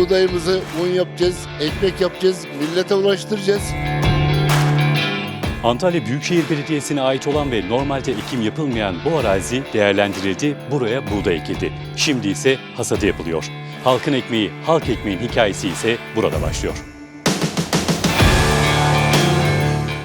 buğdayımızı un yapacağız, ekmek yapacağız, millete ulaştıracağız. Antalya Büyükşehir Belediyesi'ne ait olan ve normalde ekim yapılmayan bu arazi değerlendirildi, buraya buğday ekildi. Şimdi ise hasadı yapılıyor. Halkın ekmeği, halk ekmeğin hikayesi ise burada başlıyor.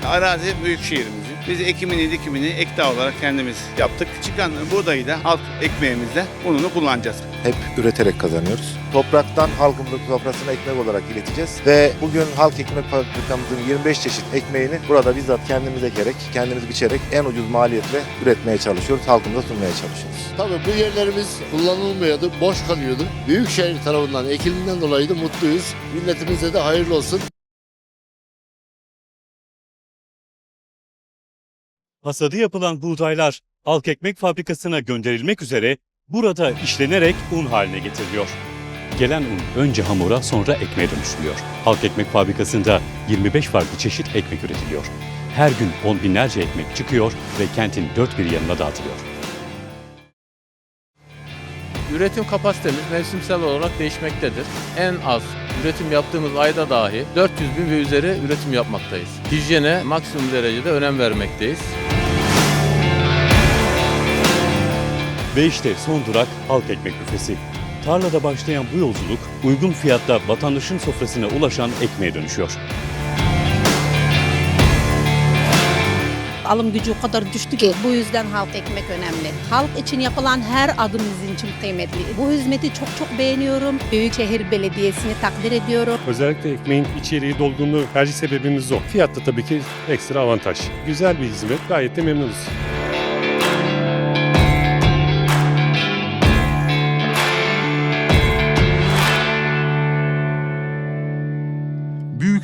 Arazi büyük şehrimizin. Biz ekimini dikimini ekta olarak kendimiz yaptık. Çıkan buğdayı da halk ekmeğimizde ununu kullanacağız. hep üreterek kazanıyoruz. Topraktan halkımızın sofrasına ekmek olarak ileteceğiz ve bugün halk ekmek fabrikamızın 25 çeşit ekmeğini burada bizzat kendimiz ekerek, kendimiz biçerek en ucuz maliyetle üretmeye çalışıyoruz, halkımıza sunmaya çalışıyoruz. Tabii bu yerlerimiz kullanılmıyordu, boş kalıyordu. Büyükşehir tarafından ekilinden dolayı da mutluyuz. Milletimize de hayırlı olsun. Hasadı yapılan buğdaylar halk ekmek fabrikasına gönderilmek üzere burada işlenerek un haline getiriliyor. Gelen un önce hamura sonra ekmeğe dönüştürülüyor. Halk ekmek fabrikasında 25 farklı çeşit ekmek üretiliyor. Her gün on binlerce ekmek çıkıyor ve kentin dört bir yanına dağıtılıyor. Üretim kapasitemiz mevsimsel olarak değişmektedir. En az üretim yaptığımız ayda dahi 400 bin ve üzeri üretim yapmaktayız. Hijyene maksimum derecede önem vermekteyiz. Ve işte son durak halk ekmek büfesi. Tarlada başlayan bu yolculuk uygun fiyatta vatandaşın sofrasına ulaşan ekmeğe dönüşüyor. Alım gücü o kadar düştü ki bu yüzden halk ekmek önemli. Halk için yapılan her adım bizim için kıymetli. Bu hizmeti çok çok beğeniyorum. Büyükşehir Belediyesi'ni takdir ediyorum. Özellikle ekmeğin içeriği dolgunluğu tercih sebebimiz o. Fiyat da tabii ki ekstra avantaj. Güzel bir hizmet. Gayet de memnunuz.